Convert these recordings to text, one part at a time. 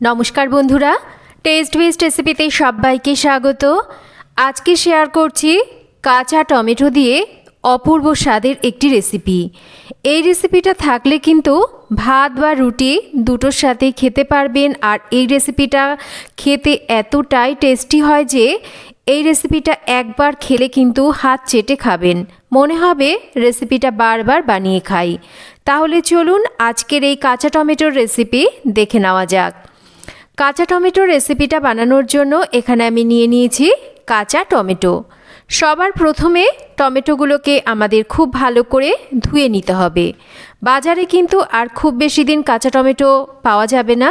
নমস্কার বন্ধুরা test best রেসিপিতে সবাইকে স্বাগত। আজকে শেয়ার করছি কাঁচা টমেটো দিয়ে অপূর্ব স্বাদের একটি রেসিপি এই রেসিপিটা থাকলে কিন্তু ভাত বা রুটি দুটোর সাথে খেতে পারবেন, আর এই রেসিপিটা খেতে এতটাই টেস্টি হয় যে এই রেসিপিটা একবার খেলে কিন্তু হাত চেটে খাবেন। মনে হবে রেসিপিটা বারবার বানিয়ে খাই। তাহলে চলুন আজকের এই কাঁচা টমেটোর রেসিপি দেখে নেওয়া যাক। কাঁচা টমেটো রেসিপিটা বানানোর জন্য এখানে আমি নিয়ে নিয়েছি কাঁচা টমেটো। সবার প্রথমে টমেটোগুলোকে আমাদের খুব ভালো করে ধুয়ে নিতে হবে। বাজারে কিন্তু আর খুব বেশি দিন কাঁচা টমেটো পাওয়া যাবে না।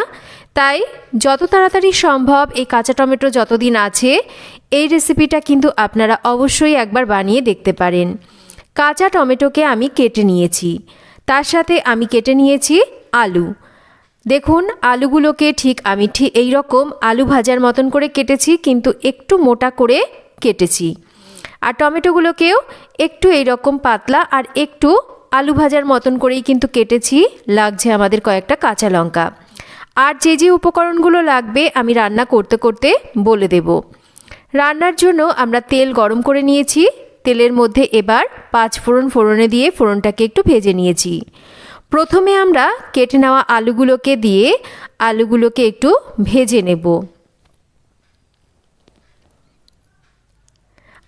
তাই যত তাড়াতাড়ি সম্ভব এই কাঁচা টমেটো যতদিন আছে, এই রেসিপিটা কিন্তু আপনারা অবশ্যই একবার বানিয়ে দেখতে পারেন। কাঁচা টমেটোকে আমি কেটে নিয়েছি। তার সাথে আমি কেটে নিয়েছি আলু। দেখুন, আলুগুলোকে ঠিক আমি ঠিক এই রকম আলু ভাজার মতন করে কেটেছি, কিন্তু একটু মোটা করে কেটেছি। আর টমেটোগুলোকেও একটু এই রকম পাতলা আর একটু আলু ভাজার মতন করেই কিন্তু কেটেছি, লাগছে আমাদের কয়েকটা কাঁচা লঙ্কা। আর যে যে উপকরণগুলো লাগবে আমি রান্না করতে করতে বলে দেব। রান্নার জন্য আমরা তেল গরম করে নিয়েছি, তেলের মধ্যে এবার পাঁচ ফোড়ন ফোড়নে দিয়ে ফোড়নটাকে একটু ভেজে নিয়েছি। প্রথমে আমরা কেটে নেওয়া আলুগুলোকে দিয়ে আলুগুলোকে একটু ভেজে নেব।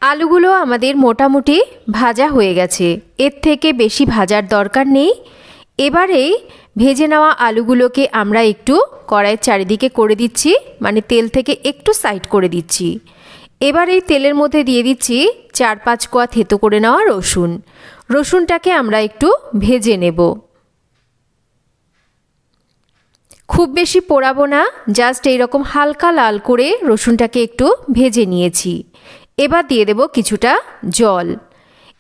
আলুগুলো আমাদের মোটামুটি ভাজা হয়ে গেছে। এর থেকে বেশি ভাজার দরকার নেই। এবারেই ভেজে নেওয়া আলুগুলোকে আমরা একটু কড়াইয়ের চারিদিকে করে দিচ্ছি মানে তেল থেকে একটু সাইড করে দিচ্ছি। এবার এই তেলের মধ্যে দিয়ে দিচ্ছি চার পাঁচ কোয়া থেতো করে নেওয়া রসুন। রসুনটাকে আমরা একটু ভেজে নেব। খুব বেশি পোড়াবো না জাস্ট এইরকম হালকা লাল করে রসুনটাকে একটু ভেজে নিয়েছি। এবার দিয়ে দেব কিছুটা জল।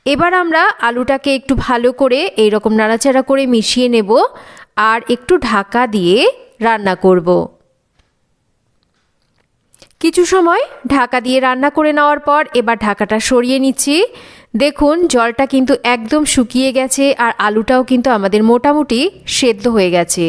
এবার আমরা আলুটাকে একটু ভালো করে এইরকম নাড়াচাড়া করে মিশিয়ে নেব আর একটু ঢাকা দিয়ে রান্না করব। কিছু সময় ঢাকা দিয়ে রান্না করে নেওয়ার পর এবার ঢাকাটা সরিয়ে নিচ্ছি। দেখুন, জলটা কিন্তু একদম শুকিয়ে গেছে আর আলুটাও কিন্তু আমাদের মোটামুটি সেদ্ধ হয়ে গেছে।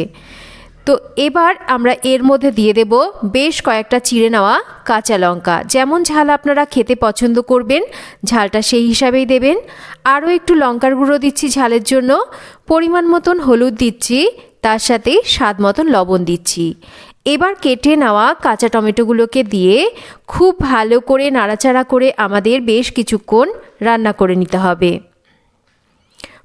তো এবার আমরা এর মধ্যে দিয়ে দেব বেশ কয়েকটা চিড়ে নেওয়া কাঁচা লঙ্কা। যেমন ঝাল আপনারা খেতে পছন্দ করবেন, ঝালটা সেই হিসাবেই দেবেন। আরও একটু লঙ্কার গুঁড়ো দিচ্ছি ঝালের জন্য। পরিমাণ মতন হলুদ দিচ্ছি, তার সাথে স্বাদ মতন লবণ দিচ্ছি। এবার কেটে নেওয়া কাঁচা টমেটোগুলোকে দিয়ে খুব ভালো করে নাড়াচাড়া করে আমাদের বেশ কিছুক্ষণ রান্না করে নিতে হবে।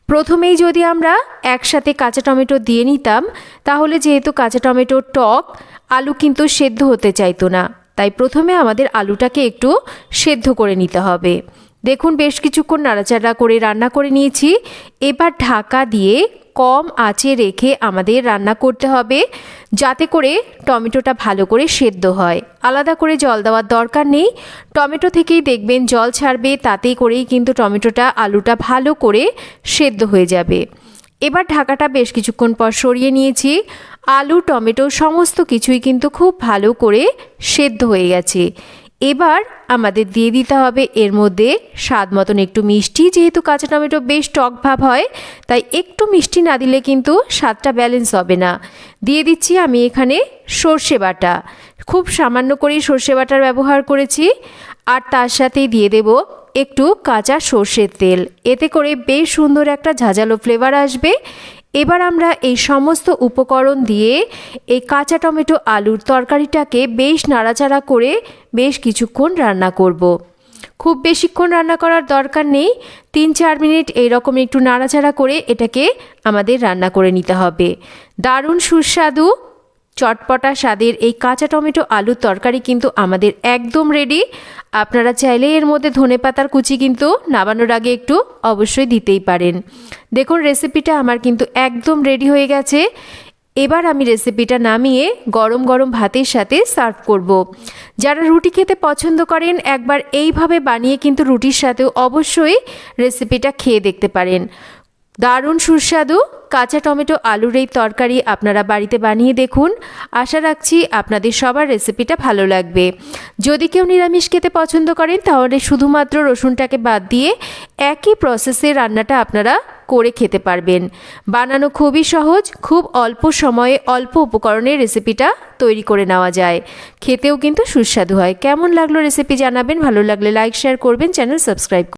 প্রথমেই যদি আমরা একসাথে কাঁচা টমেটো দিয়ে নিতাম, তাহলে যেহেতু কাঁচা টমেটোর টক, আলু কিন্তু সেদ্ধ হতে চাইতো না। তাই প্রথমে আমাদের আলুটাকে একটু সেদ্ধ করে নিতে হবে। দেখুন, বেশ কিছুক্ষণ নাড়াচাড়া করে রান্না করে নিয়েছি। এবার ঢাকা দিয়ে কম আঁচে রেখে আমাদের রান্না করতে হবে, যাতে করে টমেটোটা ভালো করে সেদ্ধ হয়। আলাদা করে জল দেওয়ার দরকার নেই। টমেটো থেকেই দেখবেন জল ছাড়বে, তাতেই করেই কিন্তু টমেটোটা, আলুটা ভালো করে সেদ্ধ হয়ে যাবে। এবার ঢাকাটা বেশ কিছুক্ষণ পর সরিয়ে নিয়েছি। আলু, টমেটো সমস্ত কিছুই কিন্তু খুব ভালো করে সেদ্ধ হয়ে গেছে। এবার আমাদের দিয়ে দিতে হবে এর মধ্যে স্বাদ মতন একটু মিষ্টি, যেহেতু কাঁচা টমেটো বেশ টক ভাব হয়, তাই একটু মিষ্টি না দিলে কিন্তু স্বাদটা ব্যালেন্স হবে না। দিয়ে দিচ্ছি আমি এখানে সর্ষে বাটা। খুব সামান্য করেই সর্ষে বাটার ব্যবহার করেছি, আর তার সাথেই দিয়ে দেব একটু কাঁচা সর্ষের তেল। এতে করে বেশ সুন্দর একটা ঝাঁঝালো ফ্লেভার আসবে। এবার আমরা এই সমস্ত উপকরণ দিয়ে এই কাঁচা টমেটো আলুর তরকারিটাকে বেশ নাড়াচাড়া করে বেশ কিছুক্ষণ রান্না করব। খুব বেশিক্ষণ রান্না করার দরকার নেই। তিন চার মিনিট এইরকম একটু নাড়াচাড়া করে এটাকে আমাদের রান্না করে নিতে হবে। দারুণ সুস্বাদু, চটপটা স্বাদের এই কাঁচা টমেটো আলুর তরকারি কিন্তু আমাদের একদম রেডি আপনারা চাইলে এর মধ্যে ধনে পাতার কুচি কিন্তু নামানোর আগে একটু অবশ্যই দিতেই পারেন। দেখুন রেসিপিটা আমার কিন্তু একদম রেডি হয়ে গেছে। এবার আমি রেসিপিটা নামিয়ে গরম গরম ভাতের সাথে সার্ভ করব। যারা রুটি খেতে পছন্দ করেন, একবার এইভাবে বানিয়ে কিন্তু রুটির সাথেও অবশ্যই রেসিপিটা খেয়ে দেখতে পারেন। দারুণ সুস্বাদু কাঁচা টমেটো, আলুর এই তরকারি আপনারা বাড়িতে বানিয়ে দেখুন। আশা রাখছি আপনাদের সবার রেসিপিটা ভালো লাগবে। যদি কেউ নিরামিষ খেতে পছন্দ করেন, তাহলে শুধুমাত্র রসুনটাকে বাদ দিয়ে একই প্রসেসে রান্নাটা আপনারা করে খেতে পারবেন। বানানো খুবই সহজ, খুব অল্প সময়ে অল্প উপকরণের রেসিপিটা তৈরি করে নেওয়া যায়। খেতেও কিন্তু সুস্বাদু হয়। কেমন লাগল রেসিপি জানাবেন, ভালো লাগলে লাইক শেয়ার করবেন চ্যানেল সাবস্ক্রাইব